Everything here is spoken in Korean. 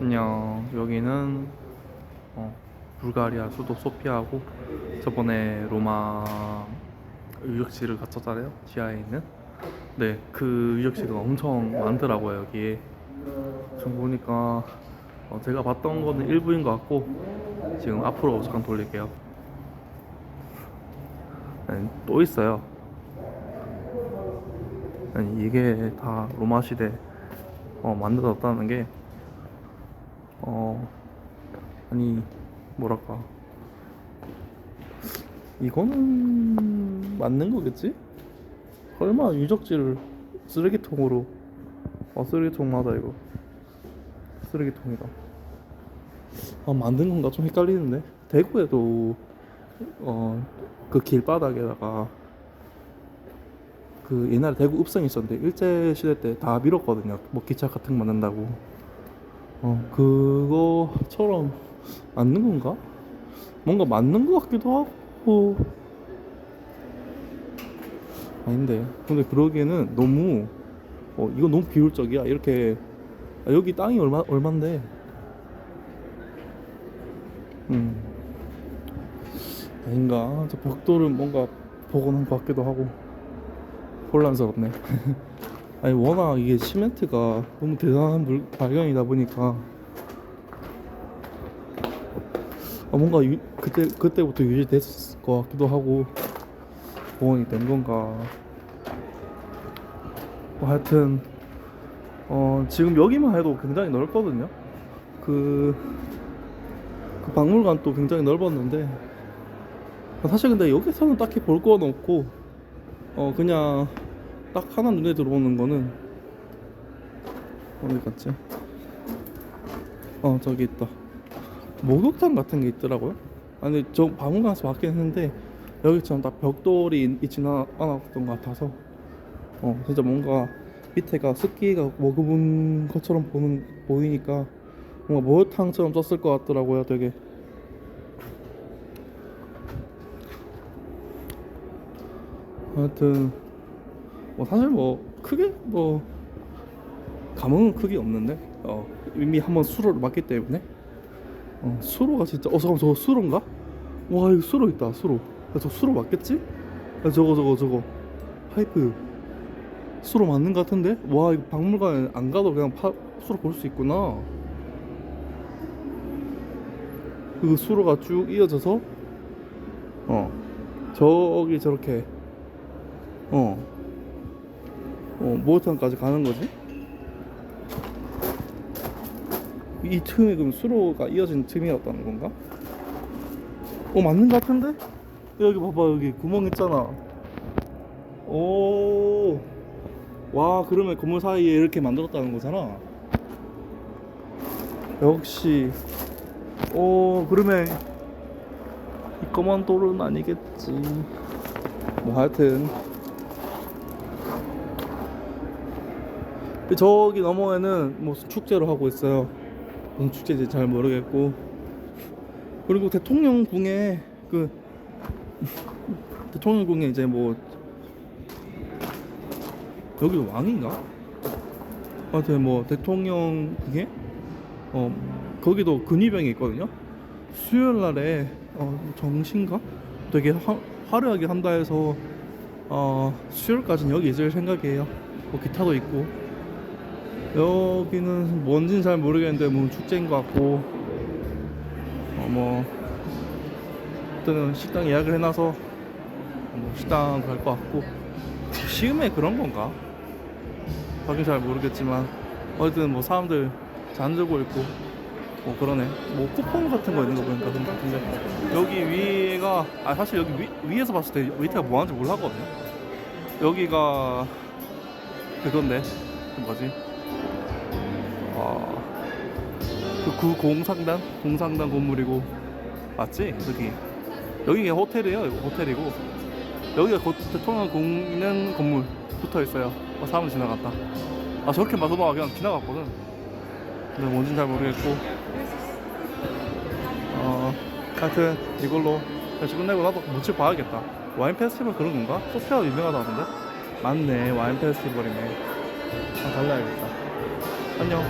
안녕. 여기는 어, 불가리아 수도 소피아고 저번에 로마 유적지를 갔었잖아요. 지하에 있는. 네, 그 유적지가 엄청 많더라고요 여기에. 지금 보니까 어, 제가 봤던 거는 일부인 것 같고 지금 앞으로 잠깐 돌릴게요. 네, 또 있어요. 아니, 이게 다 로마 시대 어, 만들어졌다는 게 어, 아니, 뭐랄까. 이거는 맞는 거겠지? 설마 유적지를 쓰레기통으로. 아, 쓰레기통 맞아, 이거. 쓰레기통이다. 아, 만든 건가 좀 헷갈리는데? 대구에도, 어, 그 길바닥에다가 그 옛날에 대구 읍성이 있었는데 일제시대 때 다 밀었거든요. 뭐 기차 같은 거 만든다고. 어, 그거처럼 맞는 건가? 뭔가 맞는 것 같기도 하고. 아닌데. 근데 그러기에는 너무 어, 이거 너무 비효율적이야. 이렇게. 아, 여기 땅이 얼마 얼만데? 음. 아닌가. 저 벽돌은 뭔가 복원한 것 같기도 하고. 혼란스럽네 아니 워낙 이게 시멘트가 너무 대단한 물, 발견이다 보니까. 아, 뭔가 유, 그때 그때부터 유지됐을 것 같기도 하고 보온이 된 건가. 뭐 하여튼 어 지금 여기만 해도 굉장히 넓거든요. 그, 그 박물관도 굉장히 넓었는데 사실 근데 여기서는 딱히 볼 건 없고 어 그냥 딱 하나 눈에 들어오는 거는 어디 갔지? 어 저기 있다. 목욕탕 같은 게 있더라고요. 아니 저 박물관에서 봤긴 했는데 여기처럼 딱 벽돌이 있- 있진 않- 않았던 것 같아서 어 진짜 뭔가 밑에가 습기가 머금은 것처럼 보는 보이니까 뭔가 목욕탕처럼 썼을 것 같더라고요 되게. 하여튼 뭐 사실 뭐 크게 뭐 감흥은 크게 없는데 어 이미 한번 수로를 맞기 때문에 어 수로가 진짜 어 잠깐 저거 수로인가? 와 이거 수로 있다 수로 야, 저 수로 맞겠지? 야, 저거 저거 저거 파이프 수로 맞는 것 같은데? 와 이거 박물관에 안 가도 그냥 파, 수로 볼 수 있구나 그 수로가 쭉 이어져서 어 저기 저렇게 어 어, 목욕탕까지 가는 거지? 이 틈이 그럼 수로가 이어진 틈이었다는 건가? 어 맞는 것 같은데? 여기 봐봐 여기 구멍 있잖아 오와 그러면 건물 사이에 이렇게 만들었다는 거잖아 역시 오 그러면 이 검은 돌은 아니겠지 뭐 하여튼 저기 너머에는 무슨 축제를 하고 있어요. 무슨 축제인지 잘 모르겠고. 그리고 대통령궁에 그 대통령궁에 이제 뭐 여기 왕인가? 하여튼 뭐 대통령궁에 어 거기도 근위병이 있거든요. 수요일 날에 어 정신가? 되게 화, 화려하게 한다 해서 어 수요일까지는 여기 있을 생각이에요. 뭐 기타도 있고. 여기는 뭔지는 잘 모르겠는데 뭐 축제인 것 같고 어뭐 일단은 식당 예약을 해놔서 뭐 식당 갈 것 같고. 시음에 그런 건가? 하긴 잘 모르겠지만 어쨌든 뭐 사람들 잠들고 있고 뭐 그러네. 뭐 쿠폰 같은 거 있는 거 보니까 그런 것 같은데. 여기 위가 아 사실 여기 위, 위에서 봤을 때 밑에가 뭐 하는지 몰랐거든요. 여기가 그건데 그 뭐지 어, 그 구 공상단? 공상단 건물이고. 맞지? 여기. 여기가 호텔이에요. 이거 호텔이고. 여기가 곧 대통령궁 있는 건물 붙어 있어요. 어, 사람 지나갔다. 아 저렇게 마서봐 그냥 지나갔거든. 근데 뭔진 잘 모르겠고. 어 하여튼 이걸로 다시 끝내고 나도 묻힐 봐야겠다. 와인 페스티벌 그런 건가? 소피아가 유명하다던데? 맞네. 와인 페스티벌이네. 한번 달라야겠다. 안녕